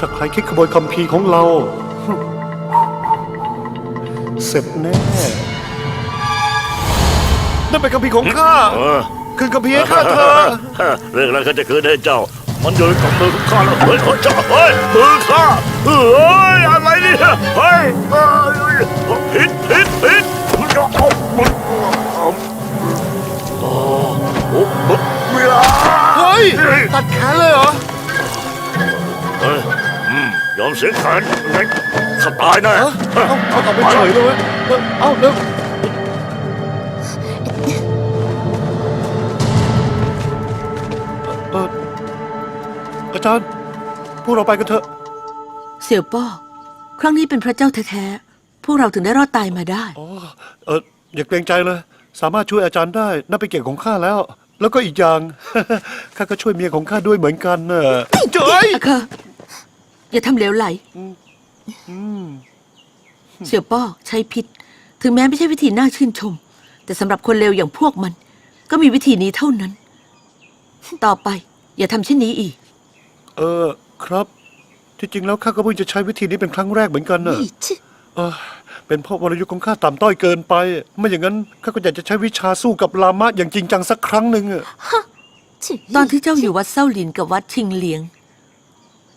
ถ้าใครคิดขโมยคัมภีร์ของเรา เสร็จแน่ นั่นเป็นคัมภีร์ของข้า เออ คือคัมภีร์ให้ข้าเธอ เรื่องอะไรก็จะคืนให้เจ้า มันอยู่กับมือของข้าแล้วเฮ้ยเจ้าเฮ้ยมือข้าเฮ้ยอะไรเนี่ยเฮ้ยเฮ้ยผิดผิดผิดเอามันโอ้โหเมียเฮ้ยตัดแขนเลยเหรอเฮ้ยอืม ยอมเสียแขนงั้นข้าตายแน่เอ้าเอาเอาเอาไปเฉยเลยเว้ยเอ้าเอาเร็วเอออาจารย์ พวกเราไปกันเถอะ เสี่ยวป้อครั้งนี้เป็นพระเจ้าแท้ๆ พวกเราถึงได้รอดตายมาได้ อ๋อ เอออย่าเกรงใจเลย สามารถช่วยอาจารย์ได้นั่นเป็นเกียรติของข้าแล้ว แล้วก็อีกอย่าง ข้าก็ช่วยเมียของข้าด้วยเหมือนกันเนอะเจ้ย อะเคอ อย่าทำเหลวไหลเสี่ยวป้อใช้พิษ ถึงแม้ไม่ใช่วิธีน่าชื่นชม แต่สำหรับคนเลวอย่างพวกมัน ก็มีวิธีนี้เท่านั้น ต่อไป อย่าทำเช่นนี้อีก เออ ครับ ที่จริงแล้วข้าก็เพิ่งจะใช้วิธีนี้เป็นครั้งแรกเหมือนกันเนอะนี่ชิเออเป็นเพราะวรยุทธ์ของข้าต่ำต้อยเกินไป ไม่อย่างนั้นข้าก็อยากจะใช้วิชาสู้กับลามะอย่างจริงจังสักครั้งหนึ่งอะชิตอนที่เจ้าอยู่วัดเส้าหลินกับวัดชิงเหลียง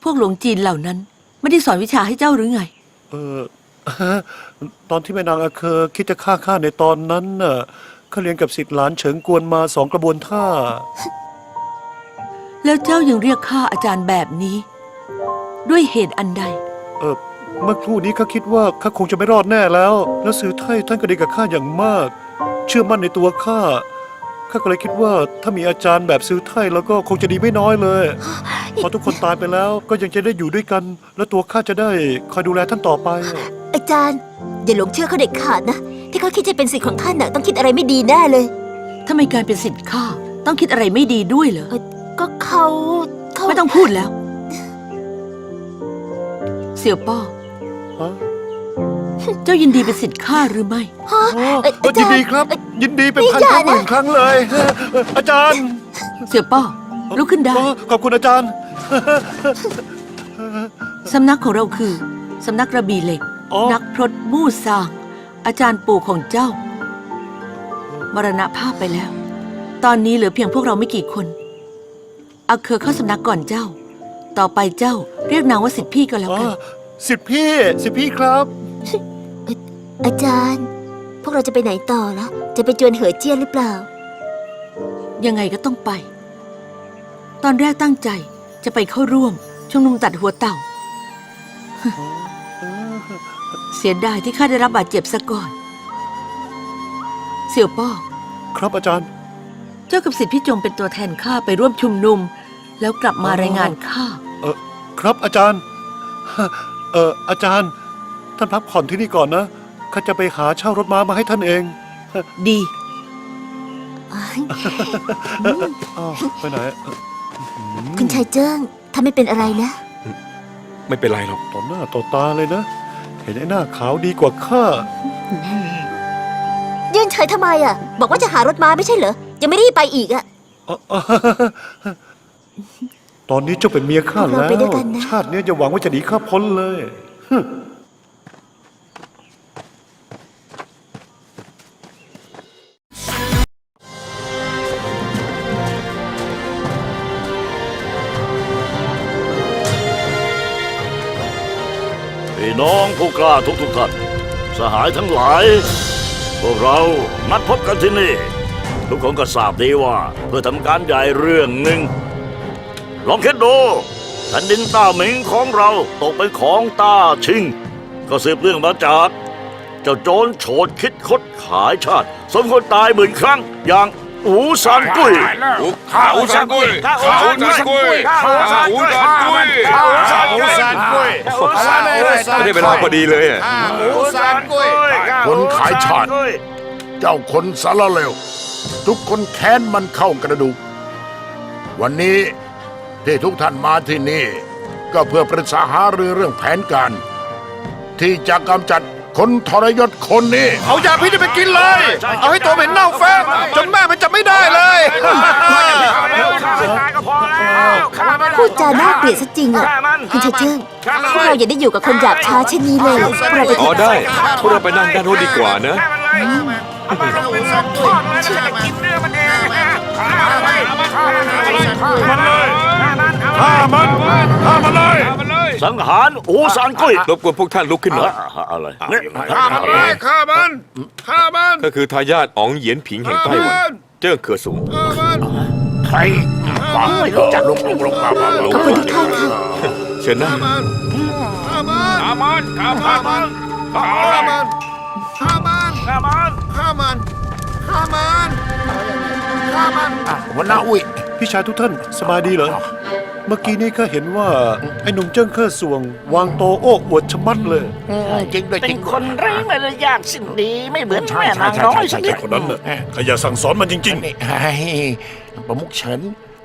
พวกหลวงจีนเหล่านั้น ไม่ได้สอนวิชาให้เจ้าหรือไง เออตอนที่แม่นางอาเคอคิดจะฆ่าข้าในตอนนั้นน่ะข้าเรียนกับสิทธิหลานเฉิงกวนมาสองกระบวนท่า แล้วเจ้ายังเรียกข้าอาจารย์แบบนี้ ด้วยเหตุอันใด เออเมื่อครู่นี้ข้าคิดว่าข้าคงจะไม่รอดแน่แล้ว แล้วสือไทยท่านก็ดีกับข้าอย่างมาก เชื่อมั่นในตัวข้า ข้าก็เลยคิดว่าถ้ามีอาจารย์แบบซื้อไทยแล้วก็คงจะดีไม่น้อยเลยพอทุกคนตายไปแล้วก็ยังจะได้อยู่ด้วยกัน แล้วตัวข้าจะได้คอยดูแลท่านต่อไป อาจารย์ อย่าหลงเชื่อเขาเด็ดขาดนะ ที่เขาคิดจะเป็นสิทธิ์ของท่านน่ะต้องคิดอะไรไม่ดีแน่เลยถ้าไม่การเป็นสิทธิ์ข้าต้องคิดอะไรไม่ดีด้วยเหรอเอ่อก็เขาเขาไม่ต้องพูดแล้ว เสี่ยวป้อฮะ เจ้ายินดีเป็นสิทธิ์ข้าหรือไม่ ฮะอ๋อเอ่อเอออายิจานรดีย์ ครับเอ่อยินดีเป็นไม่พันอย่าครั้งหนะมื่นครั้งเลยเอออาจารย์เสี่ยวป้อลุกขึ้นได้อ๋อขอบคุณอาจารย์ สำนักของเราคือ สำนักระบีเหล็ก อ๋อ นักพรตมู่ซาง อาจารย์ปู่ของเจ้า มรณภาพไปแล้ว ตอนนี้เหลือเพียงพวกเราไม่กี่คนอาเคอเข้าสำนักก่อนเจ้า ต่อไปเจ้าเรียกนางว่าสิทธิพี่ก็แล้วอ๋อกัน สิทธิพี่สิทธิพี่ครับ อาจารย์ พวกเราจะไปไหนต่อละจะไปจวนเหอเจี้ยนหรือเปล่า ยังไงก็ต้องไป ตอนแรกตั้งใจจะไปเข้าร่วมชุมนุมตัดหัวเต่า เสียดายที่ข้าได้รับบาดเจ็บซะก่อน เสี่ยวป้อครับอาจารย์ เจ้ากับสิทธิพี่จงเป็นตัวแทนข้าไปร่วมชุมนุม แล้วกลับมาอ๋อ รายงานข้า เออครับอาจารย์ เอออาจารย์ ท่านพักผ่อนที่นี่ก่อนนะ ข้าจะไปหาเช่ารถม้ามาให้ท่านเอง ดีอ้าวไปไหนเอ่อคุณชายเจิ้งถ้าไม่เป็นอะไรนะ ไม่เป็นไรหรอกต่อหน้าต่อตาเลยนะ เห็นไอ้หน้าขาวดีกว่าข้ายื่นเฉยทำไมอะ บอกว่าจะหารถมาไม่ใช่เหรอ ยังไม่ได้ไปอีกอะอ๋ออ๋อตอนนี้เจ้าเป็นเมียข้าพวกแล้เราวไปด้วยกันนะชาติเนี้ยจะหวังว่าจะหนีข้าพ้นเลย น้องผู้กล้าทุกทุกท่านสหายทั้งหลาย พวกเรานัดพบกันที่นี่ ทุกคนก็ทราบดีว่า เพื่อทำการใหญ่เรื่องหนึ่ง ลองคิดดูแผ่นดินต้าหมิงของเราตกเป็นของต้าชิง ก็สืบเรื่องมาจากเจ้าโจรโฉดคิดคดขายชาติ สมควรตายหมื่นครั้งอย่าง อูซานกุ้ย ข้าอูซานกุ้ยข้าอูซานกุ้ยข้าอูซานกุ้ยข้าอูซานกุ้ยข้าอูซานกุ้ยไม่ได้เวลาพอดีเลยอะอูซานกุ้ยคนขายชาติเจ้าคนสารเลวทุกคนแค้นมันเข้ากระดูก วันนี้ที่ทุกท่านมาที่นี่ ก็เพื่อปรึกษาหารือเรื่องแผนการ ที่จะกำจัด คนทรยศคนนี้ เอายาพิษไปกินเลย เอาให้ตัวเหม็นเน่าแฟบจนแม่มันจะไม่ได้เลย พูดจาน่าเกลียดซะจริงอะคุณเชเจิ้งพวกเราอย่าได้อยู่กับคนหยาบช้าเช่นนี้เลยพวกเราไปอ๋อได้ พวกเราไปนั่งด้านโน้นดีกว่านะฆ่ามันฆ่ามันเลยฆ่ามันเลย สังหารอูซานกุ้ยรบกวนพวกท่านลุกขึ้นหน่อยอะอะไรเนี่ยฆ่ามันเลยฆ่ามันฆ่ามันก็คือทายาทอ๋องเหยียนผิงแห่งไต้หวันเจิ้งเคือสูงฆ่ามันใครฟังไม่รู้จักลงลงลงมามาลงขอบคุณทุกท่านค่ะเชิญนั่งฆ่ามันฆ่ามันฆ่ามันฆ่ามันฆ่ามันฆ่ามันฆ่ามันฆ่ามันฆ่ามันอะหัวหน้าอุ้ยพี่ชายทุกท่านสบายดีเหรอ เมื่อกี้นี้ข้าเห็นว่า ไอ้หนุ่มเจิ้งเคอร์สวง วางโตโอ้อวดชะมัดเลยอืมจริงด้วยจเป็รินงคนไร้มารยาทสิ้นดีไม่เหมือนใช่แม่ใช่นางใช่น้อยใช่สักนิใช่ดคนนั้นน่ะข้าอยากสั่งสอนมันจริง นี่ให้ประมุขเฉิน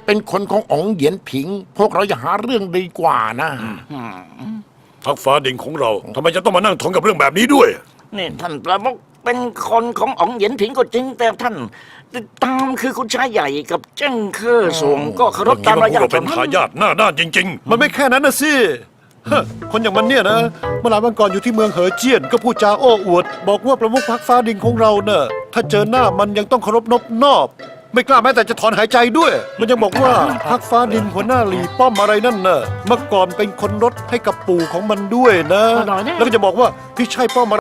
เป็นคนของอ๋องเหยียนผิง พวกเราอย่าหาเรื่องดีกว่านะๆทักฟ้าดิ่งของเราทำไมจะต้องมานั่งทนกับเรื่องแบบนี้ด้วย นี่ท่านประมุขเป็นคนของอ๋องเหยียนผิงก็จริงแต่ท่าน ติดตามคือคุณชายใหญ่กับเจ้งเคอร์สวงก็เคารพตามระยะเราเป็นทายาทหน้าด้านจริงๆมันไม่แค่นั้นนะสิฮะคนอย่างมันเนี่ยนะ เมื่อหลายวันก่อนอยู่ที่เมืองเหอเจี้ยนก็พูดจาโอ้อวด บอกว่าประมุขพักฟ้าดิงของเราเน่ะถ้าเจอหน้ามันยังต้องเคารพนบนอบ ไม่กล้าแม้แต่จะถอนหายใจด้วย มันยังบอกว่าพักฟ้าดินหัวหน้าหลีป้อมอะไรนั่นน่ะเมื่อก่อนเป็นคนรถให้กับปู่ของมันด้วยนะ แล้วก็จะบอกว่าพี่ใช่ป้อมอะไร